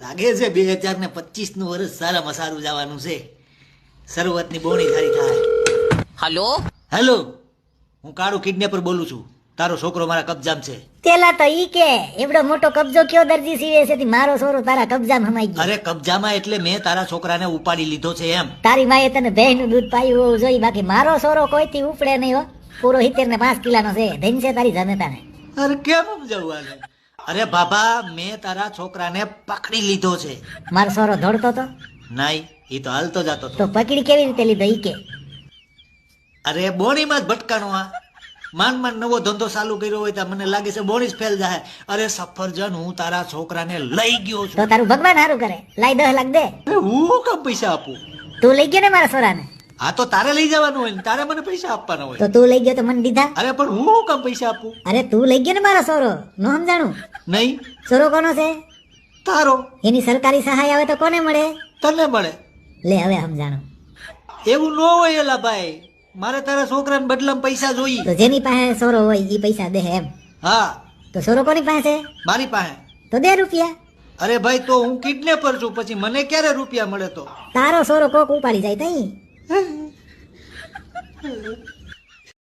લાગે છે બે હજાર ને પચીસનું વર્ષ સારામાં સારું જવાનું છે. શરૂઆતની બોણી સારી થાય. હલો? હેલો હું કાળુ કિડનેપર બોલું છું. તારો છોકરો મારા કબજામાં છે. પેલા તો ઈ કે એવડો મોટો કબજો કયો દરજી સીવે છે? મારો સોરો તારા કબજામાં હમાઈ ગયો. અરે કબજામાં એટલે મેં તારા છોકરાને ઉપાડી લીધો છે એમ. તારી માએ તને ભેંસનું દૂધ પાયું હોવું જોઈએ. બાકી મારો સોરો કોઈથી ઉપડે નહીં હો. પૂરો સિત્તેર ને પાંચ કિલાનો છે. ધન છે તારી જનતાને અરે કેમ સમજાવું આને અરે બાબા મેં તારા છોકરાને પકડી લીધો છે. મારો સોરો દોડતો તો? નહીં એ તો હાલતો જતો તો પકડી કેવી રીતે લીધો ઈ કે? અરે બોણીમાં જ ભટકાણો આ. માન માંડ નવો ધંધો ચાલુ કર્યો હોય તો મને લાગે છે બોણી જ ફેલ જાય. અરે સફરજન હું તારા છોકરાને લઈ ગયો તો તારું ભગવાન સારું કરે. લાઈ દસ લાખ દે. હું કમ પૈસા આપું? તું લઈ ગયો ને મારા સોરાને? આ તો તારે લઈ જવાનું હોય ને તારે મને પૈસા આપવાના તો તું લઈ ગયો તો મને દીધા? અરે પણ હું કેમ પૈસા આપું? અરે તું લઈ ગયો ને મારા સોરો? નો સમજાણું? નહીં. સોરો કોનો છે? તારો. એની સરકારી સહાય આવે તો કોને મળે? તને મળે. લે હવે સમજાણું. એવું ન હોય એલા ભાઈ. મારે તારા છોકરાને બદલામાં પૈસા જોઈએ. તો જેની પાસે સોરો હોય એ પૈસા દે એમ. હા. તો સોરો કોની પાસે? છે મારી પાસે. તો દે રૂપિયા. અરે ભાઈ તો હું કિડનેપર છું. પછી મને ક્યારે રૂપિયા મળે તો? તારો સોરો કોક ઉપાડી જાય તઈ. Hello.